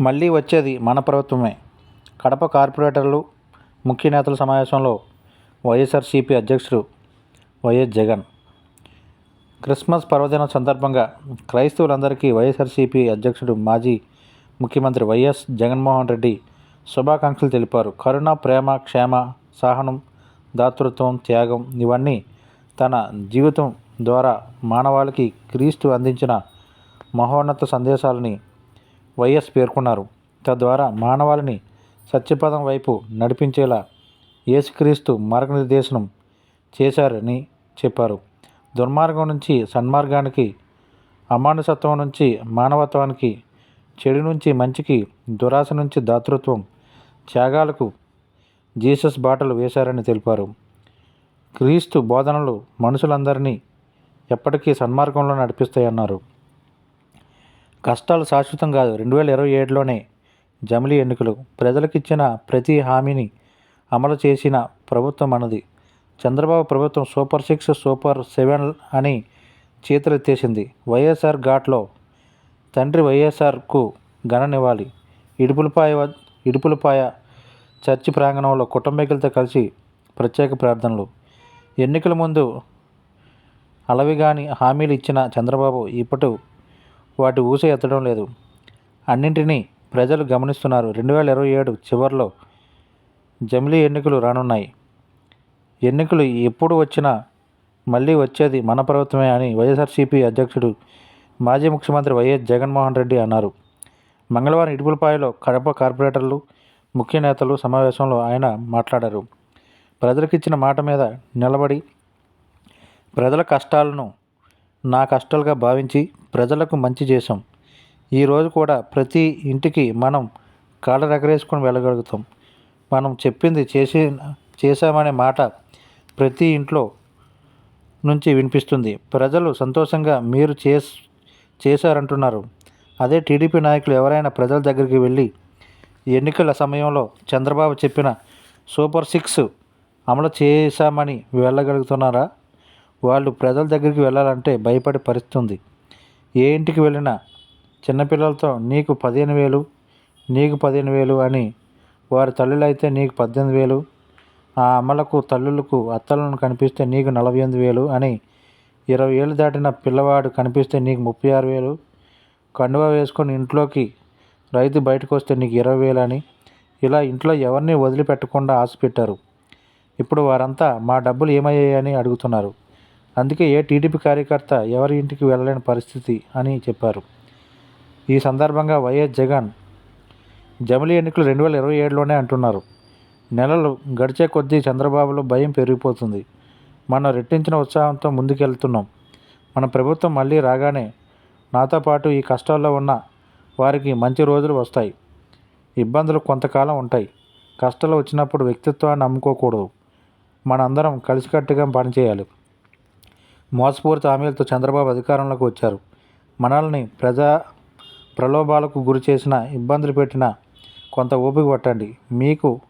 మళ్ళీ వచ్చేది మన ప్రభుత్వమే. కడప కార్పొరేటర్లు ముఖ్య నేతల సమావేశంలో వైఎస్ఆర్సీపీ అధ్యక్షుడు వైఎస్ జగన్. క్రిస్మస్ పర్వదినం సందర్భంగా క్రైస్తవులందరికీ వైఎస్ఆర్సీపీ అధ్యక్షుడు మాజీ ముఖ్యమంత్రి వైఎస్ జగన్మోహన్ రెడ్డి శుభాకాంక్షలు తెలిపారు. కరుణ ప్రేమ క్షేమ సహనం దాతృత్వం త్యాగం ఇవన్నీ తన జీవితం ద్వారా మానవాళికి క్రీస్తు అందించిన మహోన్నత సందేశాలని వైఎస్ పేర్కొన్నారు. తద్వారా మానవాళిని సత్యపదం వైపు నడిపించేలా యేసుక్రీస్తు మార్గనిర్దేశనం చేశారని చెప్పారు. దుర్మార్గం నుంచి సన్మార్గానికి అమానుసత్వం నుంచి మానవత్వానికి చెడు నుంచి మంచికి దురాశ నుంచి దాతృత్వం త్యాగాలకు జీసస్ బాటలు వేశారని తెలిపారు. క్రీస్తు బోధనలు మనుషులందరినీ ఎప్పటికీ సన్మార్గంలో నడిపిస్తాయన్నారు. కష్టాలు శాశ్వతం కాదు. రెండు వేల ఇరవై ఏడులోనే జమిలీ ఎన్నికలు. ప్రజలకిచ్చిన ప్రతి హామీని అమలు చేసిన ప్రభుత్వం అన్నది. చంద్రబాబు ప్రభుత్వం సూపర్ సిక్స్ సూపర్ సెవెన్ అని చేతులెత్తేసింది. వైఎస్ఆర్ ఘాట్లో తండ్రి వైఎస్ఆర్కు ఘననివ్వాలి. ఇడుపులపాయ ఇడుపులపాయ చర్చి ప్రాంగణంలో కుటుంబీకులతో కలిసి ప్రత్యేక ప్రార్థనలు. ఎన్నికల ముందు అలవిగాని హామీలు ఇచ్చిన చంద్రబాబు ఇప్పటి వాటి ఊస ఎత్తడం లేదు. అన్నింటినీ ప్రజలు గమనిస్తున్నారు. రెండు వేల ఇరవై ఏడు చివరిలో జమిలీ ఎన్నికలు రానున్నాయి. ఎన్నికలు ఎప్పుడు వచ్చినా మళ్ళీ వచ్చేది మన ప్రభుత్వమే అని వైఎస్ఆర్సీపీ అధ్యక్షుడు మాజీ ముఖ్యమంత్రి వైఎస్ జగన్మోహన్ రెడ్డి అన్నారు. మంగళవారం ఇటుపులపాయలో కడప కార్పొరేటర్లు ముఖ్య నేతలు సమావేశంలో ఆయన మాట్లాడారు. ప్రజలకిచ్చిన మాట మీద నిలబడి ప్రజల కష్టాలను నా కష్టాలుగా భావించి ప్రజలకు మంచి చేశాం. ఈరోజు కూడా ప్రతి ఇంటికి మనం కాళ్ళ రగరేసుకొని వెళ్ళగలుగుతాం. మనం చెప్పింది చేసి చేశామనే మాట ప్రతి ఇంట్లో నుంచి వినిపిస్తుంది. ప్రజలు సంతోషంగా మీరు చేస్ చేశారంటున్నారు. అదే టీడీపీ నాయకులు ఎవరైనా ప్రజల దగ్గరికి వెళ్ళి ఎన్నికల సమయంలో చంద్రబాబు చెప్పిన సూపర్ సిక్స్ అమలు చేశామని వెళ్ళగలుగుతున్నారా? వాళ్ళు ప్రజల దగ్గరికి వెళ్ళాలంటే భయపడి పరిస్థితుంది ఏ ఇంటికి వెళ్ళినా చిన్నపిల్లలతో నీకు పదిహేను వేలు నీకు పదిహేను వేలు అని వారి తల్లులు అయితే నీకు పద్దెనిమిది వేలు ఆ అమ్మలకు తల్లులకు అత్తలను కనిపిస్తే నీకు నలభై ఎనిమిది వేలు అని ఇరవై ఏళ్ళు దాటిన పిల్లవాడు కనిపిస్తే నీకు ముప్పై ఆరు వేలు కండువా వేసుకొని ఇంట్లోకి రైతు బయటకు వస్తే నీకు ఇరవై వేలు అని ఇలా ఇంట్లో ఎవరిని వదిలిపెట్టకుండా ఆశ పెట్టారు ఇప్పుడు వారంతా మా డబ్బులు ఏమయ్యాయని అడుగుతున్నారు. అందుకే ఏ టీడీపీ కార్యకర్త ఎవరి ఇంటికి వెళ్ళలేని పరిస్థితి అని చెప్పారు. ఈ సందర్భంగా వైఎస్ జగన్ జమిలీ ఎన్నికలు రెండు వేల ఇరవై ఏడులోనే అంటున్నారు. నెలలు గడిచే కొద్దీ చంద్రబాబులో భయం పెరిగిపోతుంది. మనం రెట్టించిన ఉత్సాహంతో ముందుకెళ్తున్నాం. మన ప్రభుత్వం మళ్ళీ రాగానే నాతో పాటు ఈ కష్టాల్లో ఉన్న వారికి మంచి రోజులు వస్తాయి. ఇబ్బందులు కొంతకాలం ఉంటాయి. కష్టాలు వచ్చినప్పుడు వ్యక్తిత్వాన్ని నమ్ముకోకూడదు. మనందరం కలిసికట్టుగా పనిచేయాలి. మోసపూరిత హామీలతో చంద్రబాబు అధికారంలోకి వచ్చారు. మనల్ని ప్రజా ప్రలోభాలకు గురి చేసిన ఇబ్బందులు పెట్టిన కొంత ఓపిక పట్టండి. మీకు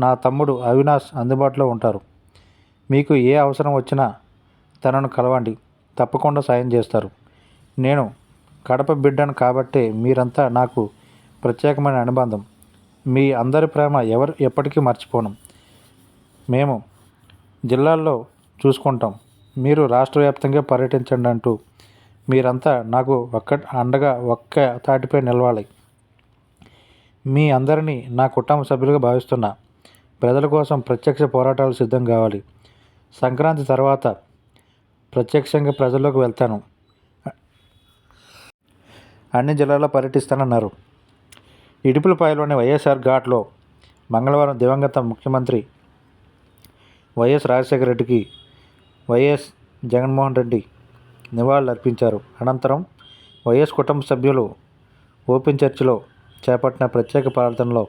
నా తమ్ముడు అవినాష్ అందుబాటులో ఉంటారు. మీకు ఏ అవసరం వచ్చినా తనను కలవండి. తప్పకుండా సాయం చేస్తారు. నేను కడప బిడ్డను కాబట్టే మీరంతా నాకు ప్రత్యేకమైన అనుబంధం. మీ అందరి ప్రేమ ఎవరు ఎప్పటికీ మర్చిపోను. మేము జిల్లాల్లో చూసుకుంటాం. మీరు రాష్ట్ర వ్యాప్తంగా పర్యటించండి అంటూ మీరంతా నాకు ఒక్క అండగా ఒక్క తాటిపై నిలవాలి. మీ అందరినీ నా కుటుంబ సభ్యులుగా భావిస్తున్నా ప్రజల కోసం ప్రత్యక్ష పోరాటాలు సిద్ధం కావాలి. సంక్రాంతి తర్వాత ప్రత్యక్షంగా ప్రజల్లోకి వెళ్తాను. అన్ని జిల్లాల్లో పర్యటిస్తానన్నారు. ఇడుపులపాయలోని వైఎస్ఆర్ ఘాట్లో మంగళవారం దివంగత ముఖ్యమంత్రి వైఎస్ రాజశేఖర రెడ్డికి వైఎస్ జగన్మోహన్ రెడ్డి నివాళులు అర్పించారు అనంతరం వైఎస్ కుటుంబ సభ్యులు ఓపెన్ చర్చిలో చేపట్టిన ప్రత్యేక ప్రార్థనలో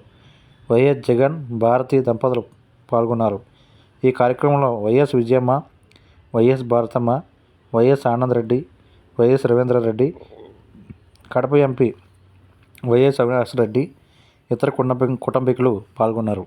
వైఎస్ జగన్ భారతి దంపతులు పాల్గొన్నారు. ఈ కార్యక్రమంలో YS Vijayamma YS Bharathamma YS Anandareddy YS Ravindrareddy Kadapa MP YS Avinash Reddy ఇతర కుటుంబ కుటుంబీకులు పాల్గొన్నారు.